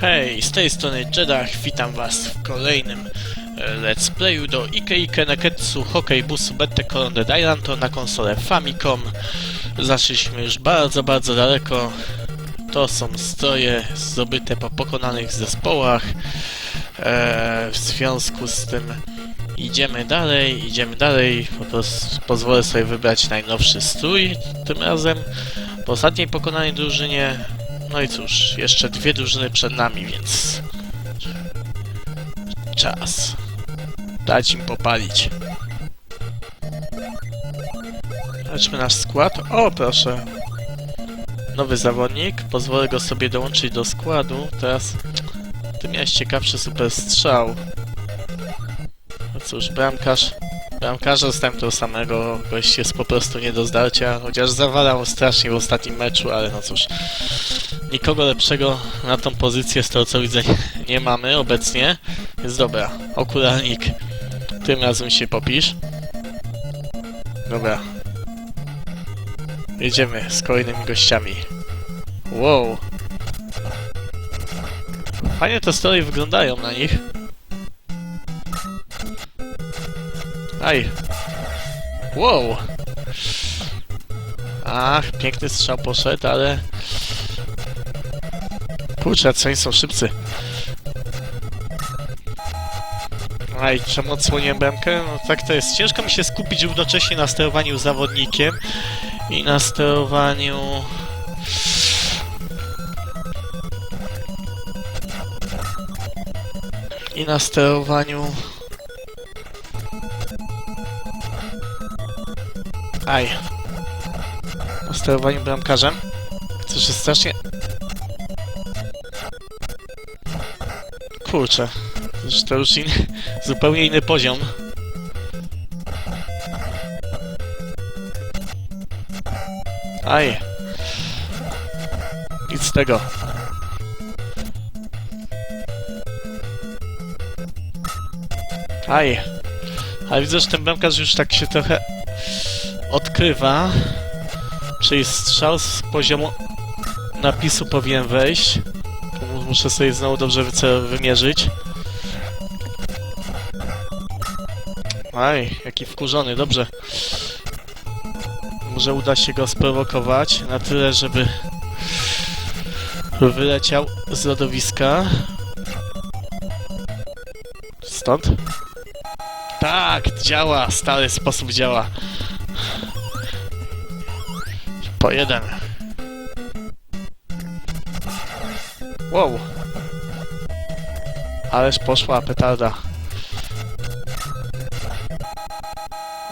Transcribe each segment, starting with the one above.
Hej, z tej strony Jedach, witam was w kolejnym e, let's playu do Ike Ike Neketsu Hockey Busu Bette Colonde Dailanto na konsolę Famicom. Zaszliśmy już bardzo, bardzo daleko. To są stroje zdobyte po pokonanych zespołach. E, w związku z tym idziemy dalej, idziemy dalej. Po prostu pozwolę sobie wybrać najnowszy strój tym razem. Po ostatniej pokonanej drużynie no i cóż, jeszcze dwie drużyny przed nami, więc... Czas. Dać im popalić. Zobaczmy nasz skład. O, proszę. Nowy zawodnik. Pozwolę go sobie dołączyć do składu. Teraz... Ty miałeś ciekawszy super strzał. No cóż, bramkarz... Bramkarza dostałem tego samego. Gość jest po prostu nie do zdarcia. Chociaż zawalał strasznie w ostatnim meczu, ale no cóż... Nikogo lepszego na tą pozycję z tego co widzę nie mamy obecnie. Więc dobra, okularnik. Tym razem się popisz. Dobra. Jedziemy z kolejnymi gościami. Wow. Fajnie te story wyglądają na nich. Aj. Wow. Ach, piękny strzał poszedł, ale... Kurczę, co są szybcy. Aj, czemu odsłoniłem bramkę? No tak to jest. Ciężko mi się skupić równocześnie na sterowaniu zawodnikiem i na sterowaniu... I na sterowaniu... Aj. Na sterowaniu bramkarzem. Coś jest strasznie Kurczę, to już in, zupełnie inny poziom. Aj. Nic z tego. Aj. Ale widzę, że ten bramkarz już tak się trochę odkrywa. Czyli strzał z poziomu napisu powinien wejść. Muszę sobie znowu dobrze wymierzyć. Aj, jaki wkurzony, dobrze. Może uda się go sprowokować na tyle, żeby wyleciał z lodowiska. Stąd? Tak, działa, stary sposób działa. Po jeden. Wow. Ależ poszła petarda.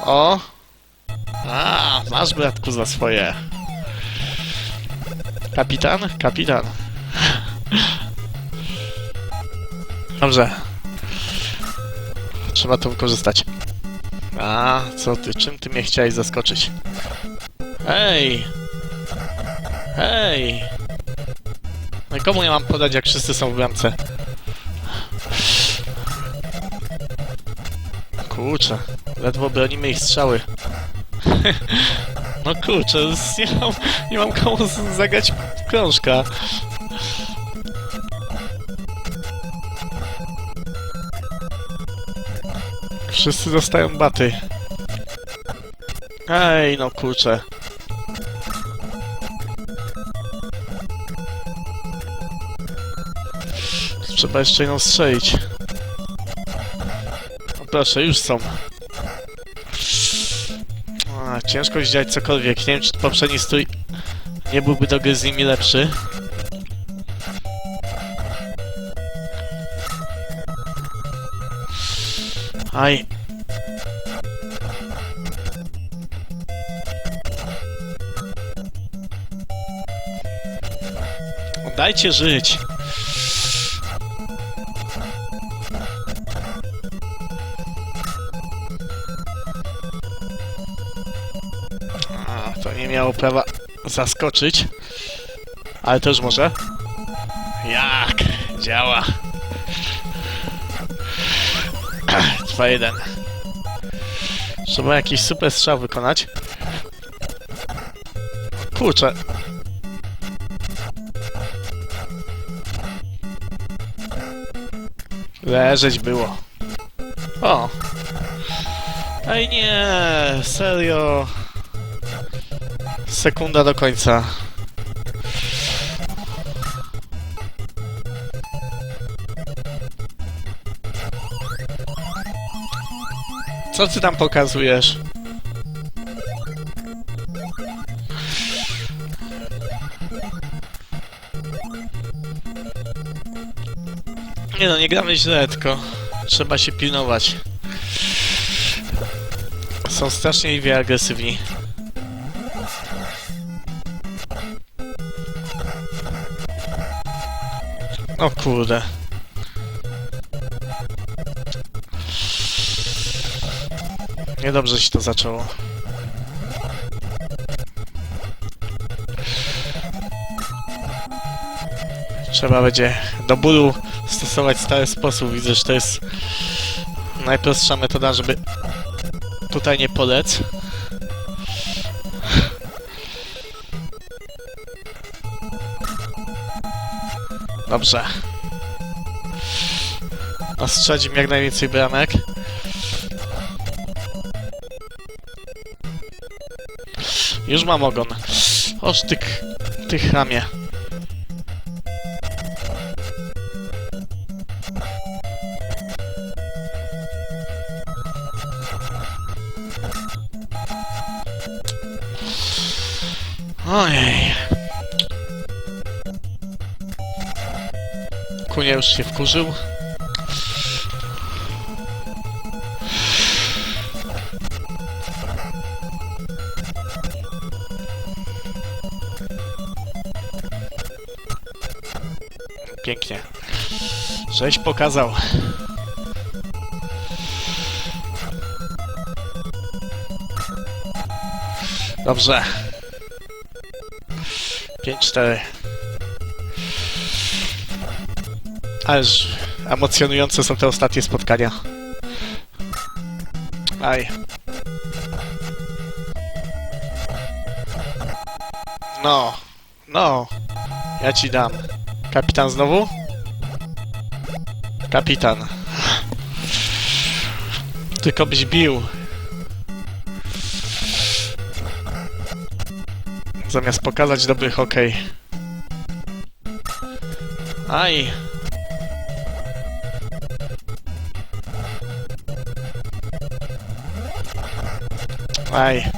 O! A, masz bratku za swoje. Kapitan? Kapitan. Dobrze. Trzeba to wykorzystać. A, co ty, czym ty mnie chciałeś zaskoczyć? Hej! Hej! No komu ja mam podać, jak wszyscy są w bramce? Kurczę, ledwo bronimy ich strzały. no kurczę, nie mam, nie mam komu zagrać krążka. Wszyscy dostają baty. Ej, no kurczę. Trzeba jeszcze jedną strzelić. O proszę, już są. A, ciężko zdziałać cokolwiek. Nie wiem, czy poprzedni stój nie byłby do gry z nimi lepszy. Aj. Dajcie żyć. Zaskoczyć. Ale też może. Jak? Działa. 2-1. Trzeba jakiś super strzał wykonać. Kurczę. Leżeć było. O! Ej nie, serio. Sekunda do końca. Co ty tam pokazujesz? Nie no, nie gramy źle, tylko trzeba się pilnować. Są strasznie agresywni. O kurde. Niedobrze się to zaczęło. Trzeba będzie do bólu stosować stary sposób. Widzę, że to jest najprostsza metoda, żeby tutaj nie polec. Dobrze. Ostrzedzim jak najwięcej bramek. Już mam ogon. Oż ty, ty chamie. Ojej. Kunia już się wkurzył. Pięknie. Żeś pokazał. Dobrze. 5-4. Ależ emocjonujące są te ostatnie spotkania. Aj. No. No. Ja ci dam. Kapitan znowu? Kapitan. Tylko byś bił. Zamiast pokazać dobry hokej. Aj. Aj.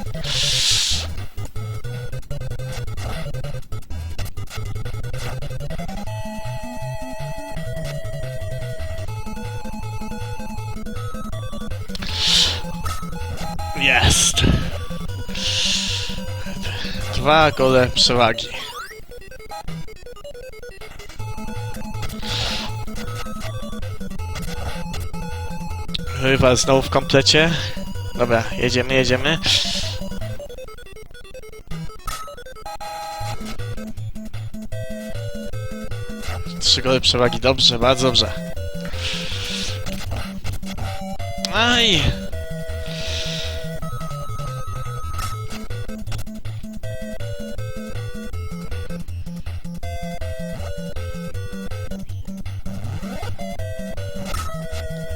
Jest. Dwa gole przewagi. Rywal znowu w komplecie. Dobra, jedziemy, jedziemy. Trzy gole przewagi, dobrze, bardzo dobrze. Aj!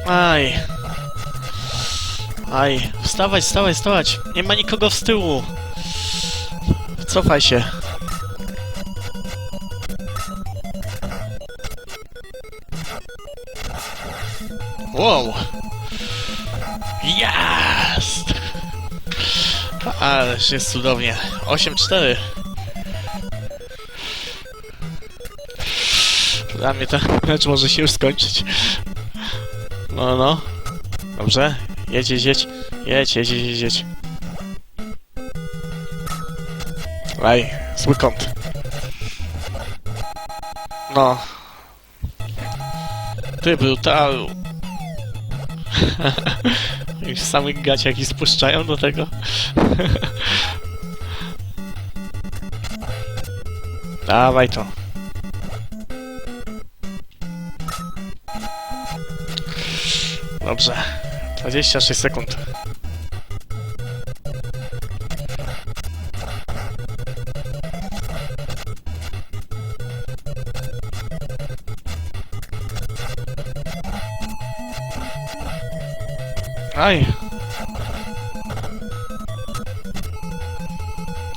Aj. Aj. Wstawaj, wstawaj, wstawaj. Nie ma nikogo z tyłu. Cofaj się. Wow. Jest! Ależ jest cudownie. 8-4. Dla mnie ten mecz może się już skończyć. No, no. Dobrze. Jedź, jedź, jedź. Jedź, jedź, jedź, jedź. Aj, zły kąt. No. Ty brutalu. Już samych gaciaki spuszczają do tego. Dawaj to. Dobrze. 26 sekund. Aj.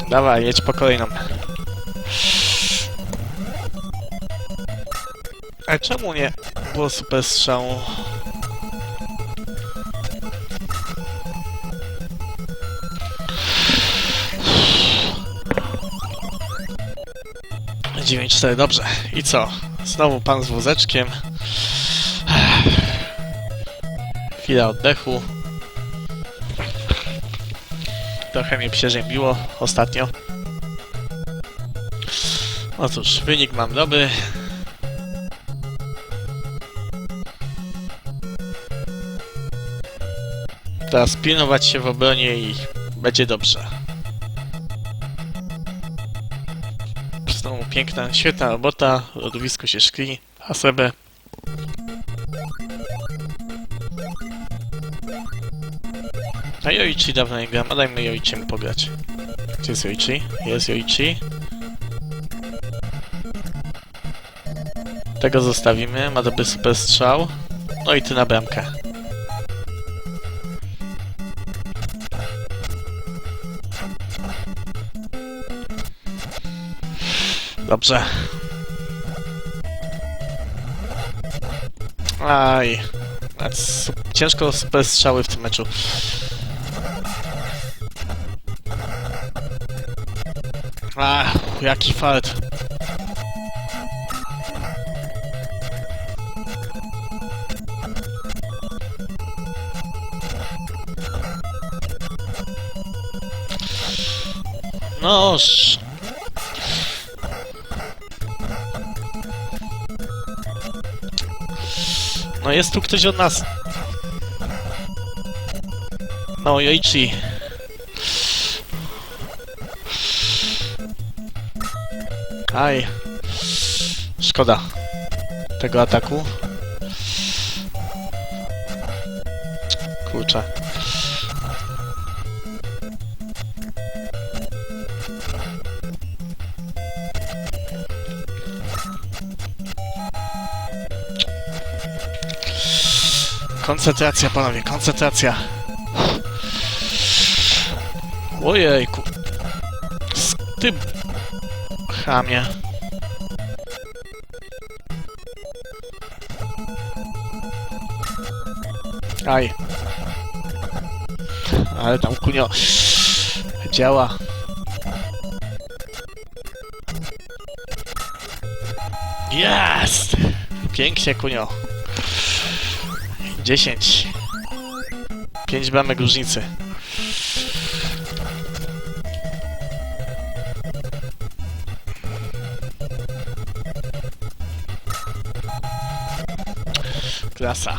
Dawaj, jedź po kolejną. A czemu nie było super strzału? Dziewięć cztery, dobrze. I co? Znowu pan z wózeczkiem. Chwila oddechu. Trochę mnie przeziębiło ostatnio. No cóż, wynik mam dobry. Teraz pilnować się w obronie i będzie dobrze. Piękna, świetna robota, lodowisko się szkli, a sobie A Joichi dawno nie gram, a dajmy Joichim pograć. Gdzie jest Joichi? Jest Joichi. Tego zostawimy, ma dobry super strzał. No i ty na bramkę. Dobrze. Aj. Ciężko super strzały w tym meczu. Ach, jaki fart. Noż. No jest tu ktoś od nas. No, Joichi. Aj. Szkoda tego ataku. Koncentracja, panowie, koncentracja. Ojejku. Z tym chamie. Aj. Ale tam kunio działa. Jest! Pięknie, kunio. 10. 5 bramek różnicy. Klasa.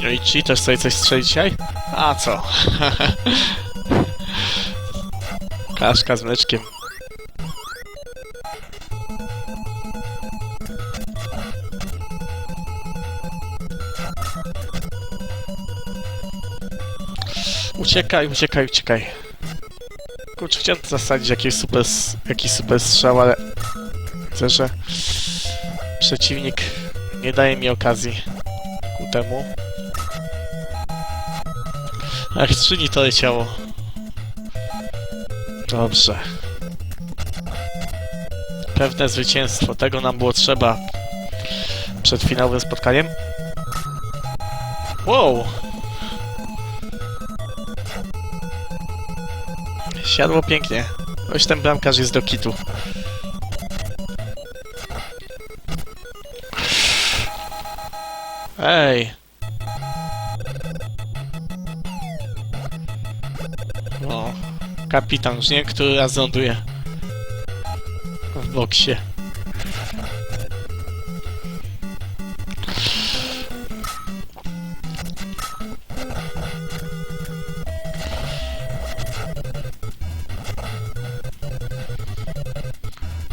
No i ci też sobie coś strzeli dzisiaj? A co? Kaszka z mleczkiem. Uciekaj, uciekaj, uciekaj. Kurczę, chciałem zasadzić jakiś super, jakiś super strzał, ale widzę, że przeciwnik nie daje mi okazji ku temu. Ach, skrzyni to leciało. Dobrze. Pewne zwycięstwo. Tego nam było trzeba przed finałowym spotkaniem. Wow! Siadło pięknie. Oś ten bramkarz jest do kitu. Ej! Kapitan już nie który raz ląduje w boksie.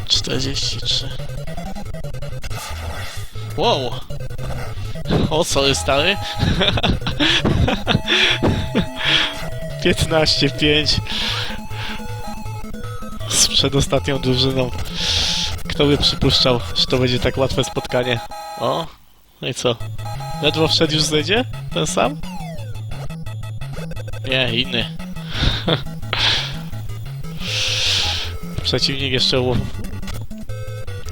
Czterdzieści trzy. Wow! O, sorry, stary. 15, 5. przed ostatnią drużyną. Kto by przypuszczał, że to będzie tak łatwe spotkanie? O, no i co? Ledwo wszedł już zejdzie? Ten sam? Nie, inny. Przeciwnik jeszcze u...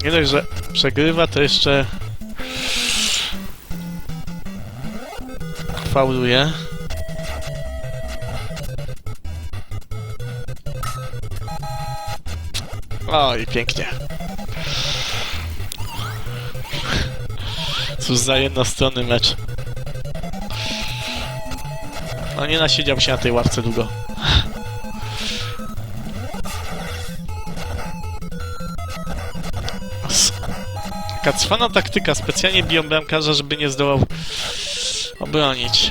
Nie dość, że przegrywa, to jeszcze... Fauluje. O, i pięknie. Cóż za jednostronny mecz. No nie nasiedział się na tej ławce długo. S- Taka cwana taktyka, specjalnie biją bramkarza, żeby nie zdołał obronić.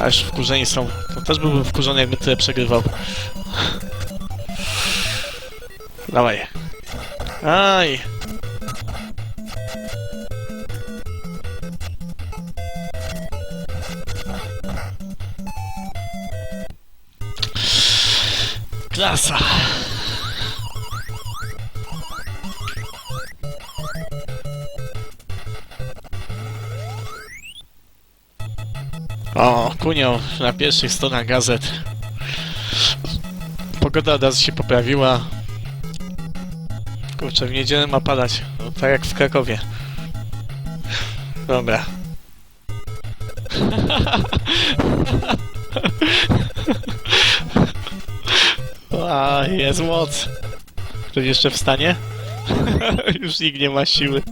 Aż wkurzeni są. To też byłbym wkurzony, jakby tyle przegrywał. Dawaj. Aj. Klasa. O, kunio na pierwszych stronach gazet. Pogoda od razu się poprawiła. Kurczę, w niedzielę ma padać. No, tak jak w Krakowie. Dobra. A, jest moc. Ktoś jeszcze wstanie? Już nikt nie ma siły.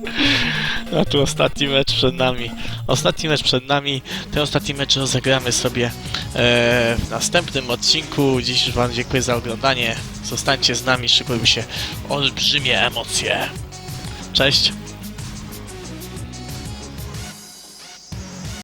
A tu ostatni mecz przed nami. Ostatni mecz przed nami. Ten ostatni mecz rozegramy sobie w następnym odcinku. Dziś już Wam dziękuję za oglądanie. Zostańcie z nami, szykują się olbrzymie emocje. Cześć!